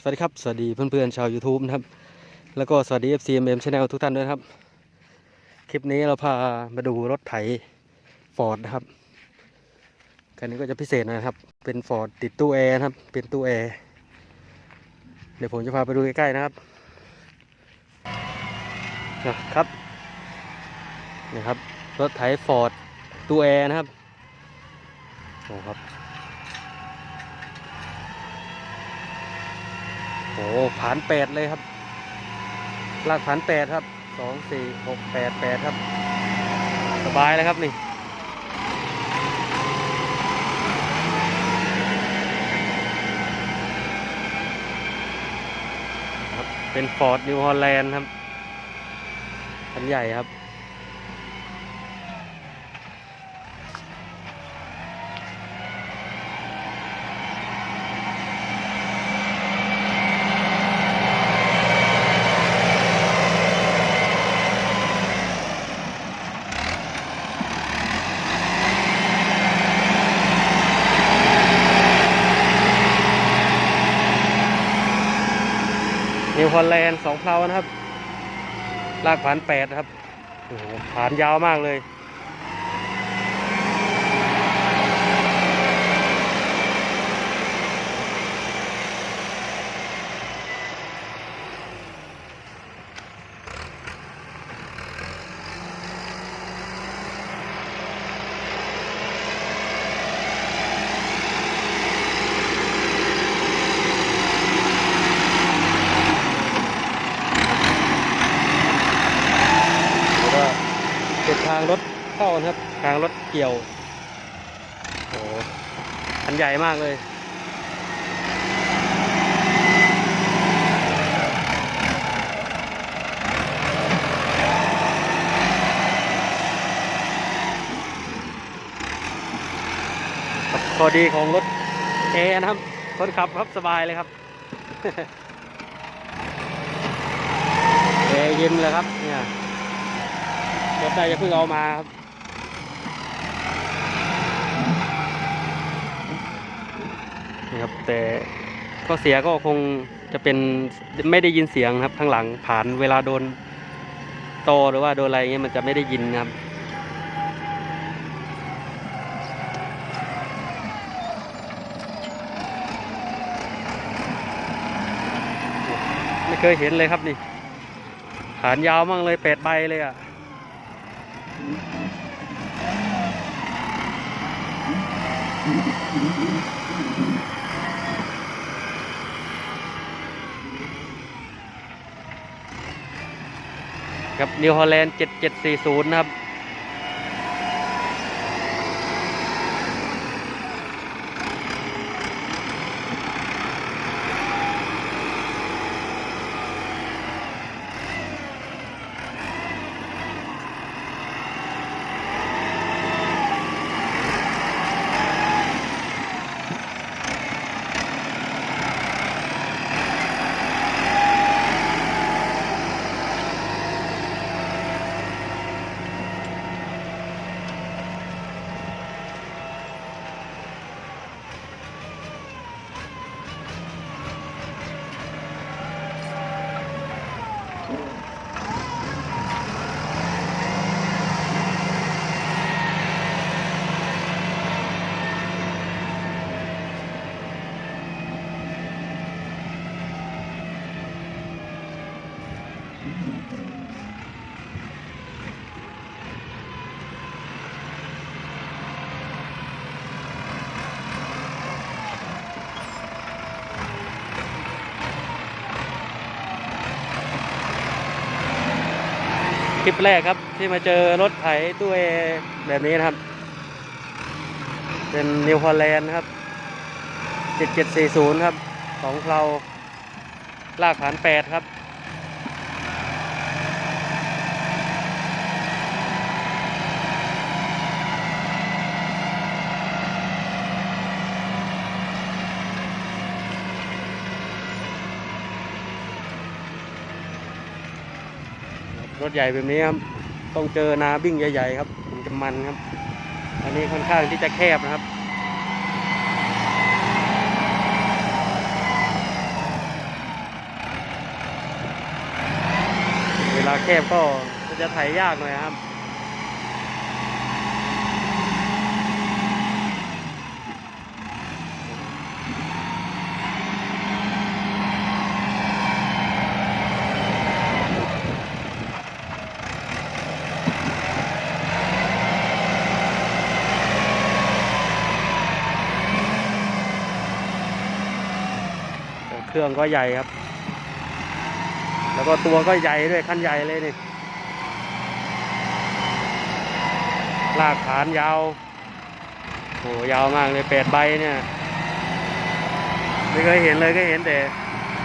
สวัสดีครับ สวัสดีเพื่อนๆชาว YouTube นะครับ แล้วก็สวัสดี FCMM Channel ทุกท่านด้วยครับ คลิปนี้เราพามาดูรถไถฟอร์ดนะครับ คันนี้ก็จะพิเศษนะครับ เป็นฟอร์ดติดตู้แอร์นะครับ เป็นตู้แอร์ เดี๋ยวผมจะพาไปดูใกล้ๆนะครับนะครับนี่ครับ รถไถฟอร์ดตู้แอร์นะครับโอ้ครับ โอ้ผ่านแปดเลยครับ ลากผ่านแปดครับสองสี่หกแปดแปดครับ สบายเลยครับนี่ครับเป็นฟอร์ดนิวฮอลแลนด์ครับคันใหญ่ครับ อลแลนด์สองเพลานะครับ ลากผ่านแปดครับ โอ้โหผ่านยาวมากเลย แล้วก็เป็นทาง รถเข้านะครับทางรถเกี่ยวโอ้หอันใหญ่มากเลยครับข้อดีของรถแอนะครับคนขับครับสบายเลยครับแอเย็นเลยครับเนี่ย รถได้จะเพิ่งเอามาครับนี่ครับ แต่ข้อเสียก็คงจะเป็นไม่ได้ยินเสียงครับข้างหลังผ่านเวลาโดนโตหรือว่าโดนอะไรเงี้ยมันจะไม่ได้ยินนะครับไม่เคยเห็นเลยครับนี่ฐานยาวมากเลยแปดใบเลยอะ ครับนิวฮอลแลนด์ 7740 นะครับ ลิปแรกครับ ที่มาเจอรถไถตู้เอแบบนี้นะครับ เป็นนิวฮอลแลนด์ครับ 7740 ครับ ของเราลากฐาน 8 ครับ รถใหญ่แบบนี้ครับ ต้องเจอนาบิ้งใหญ่ๆครับมันจะมันครับ อันนี้ค่อนข้างที่จะแคบนะครับเวลาแคบก็จะไถยากหน่อยครับ เครื่องก็ใหญ่ครับ แล้วก็ตัวก็ใหญ่ด้วยคันใหญ่เลยนี่ลากฐานยาวโหยาวมากเลยแปดใบเนี่ยไม่เคยเห็นเลยก็เห็นแต่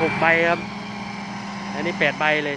หกใบครับ อันนี้แปดใบเลย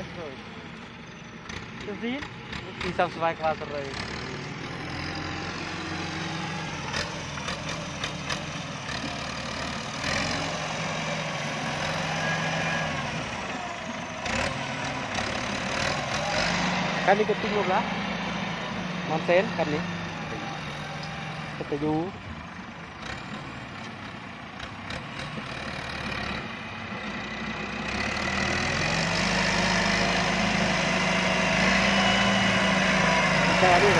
Ja, zo. Zo zie je? Die zelfs wijk laten rijden. Kan ikut tunggu lah. Manten kan nih. Ketujuh. แชร์ด้วยไหมที่เป็นเค รื่อง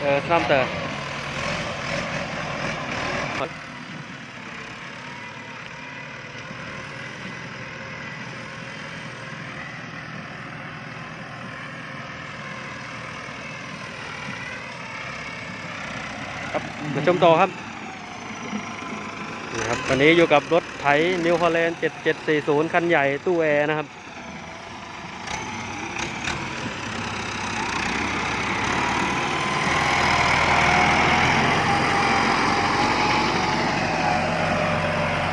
เออซ้ำเตอร์ครับมาชมต่อครับ นี่ครับ วันนี้อยู่กับรถไถนิวฮอลแลนด์7740 คันใหญ่ตู้แอร์นะครับ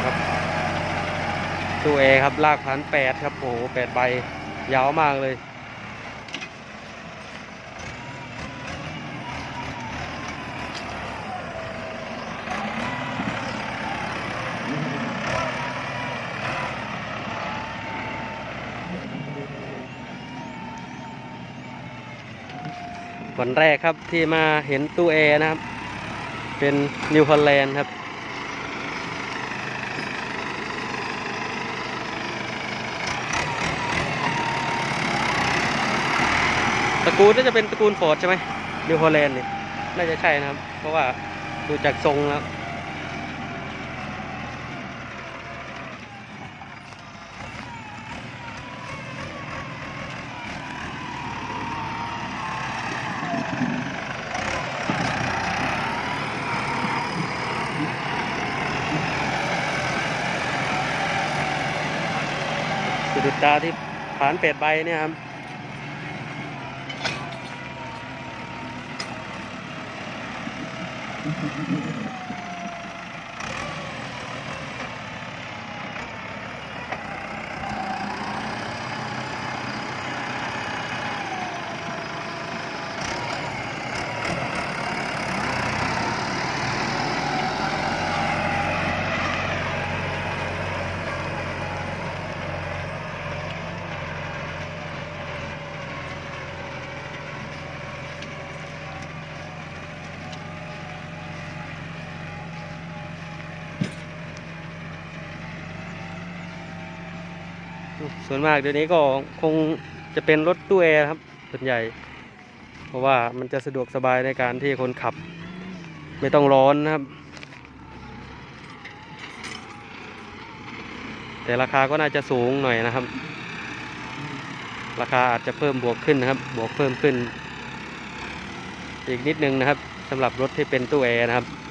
ครับตู้แอร์ครับลากพันแปดครับโอ้โหแปดใบยาวมากเลย วันแรกครับที่มาเห็นตู้แอร์นะครับ เป็นนิวฮอลแลนด์ครับ ตระกูลน่าจะเป็นตระกูลฟอร์ดใช่ไหมนิวฮอลแลนด์นี่น่าจะใช่นะครับ เพราะว่าดูจากทรงแล้ว ดุดตาที่ฐานเป็ดใบเนี่ยครับ ส่วนมากเดี๋ยวนี้ก็คงจะเป็นรถตู้แอร์ครับส่วนใหญ่ เพราะว่ามันจะสะดวกสบายในการที่คนขับ ไม่ต้องร้อนนะครับ แต่ราคาก็น่าจะสูงหน่อยนะครับ ราคาอาจจะเพิ่มบวกขึ้นนะครับ บวกเพิ่มขึ้น อีกนิดนึงนะครับสำหรับรถที่เป็นตู้แอร์นะครับ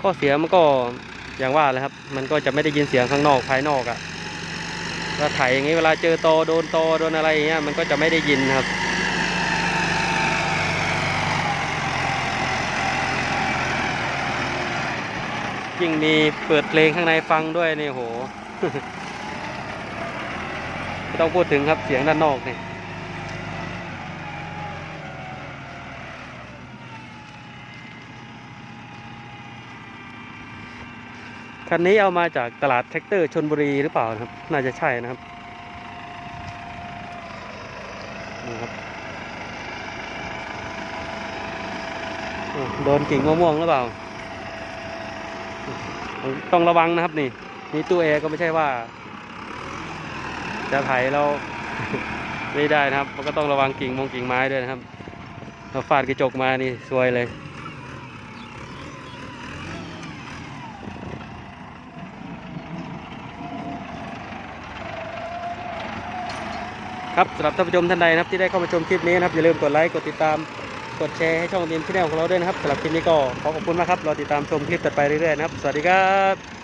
ข้อเสียมันก็อย่างว่าเลยครับ มันก็จะไม่ได้ยินเสียงข้างนอกภายนอกอะ่ะแถ้าไถอย่างนี้เวลาเจอโตโดนโตโดนอะไรอย่างเงี้ยมันก็จะไม่ได้ยินครับยิ่งมีเปิดเพลงข้างในฟังด้วยนี่โหไม่ต้องพูดถึงครับเสียงด้านนอกนี่ คันนี้เอามาจากตลาดแท็กเตอร์ชนบุรีหรือเปล่าครับ น่าจะใช่นะครับนี่ครับโดนกิ่งมะม่วงหรือเปล่า ต้องระวังนะครับนี่นี่ตู้แอร์ก็ไม่ใช่ว่า จะไถเราไม่ได้นะครับ ก็ต้องระวังกิ่งมงกิ่งไม้ด้วยนะครับเราฟาดกระจกมานี่ซวยเลย ครับสำหรับท่านผู้ชมท่านใดนะครับที่ได้เข้ามาชมคลิปนี้นะครับอย่าลืมกดไลค์กดติดตามกดแชร์ให้ช่องดีมที่แนวของเราด้วยนะครับสำหรับคลิปนี้ก็ขอขอบคุณมากครับรอติดตามชมคลิปต่อไปเรื่อยๆนะครับ สวัสดีครับ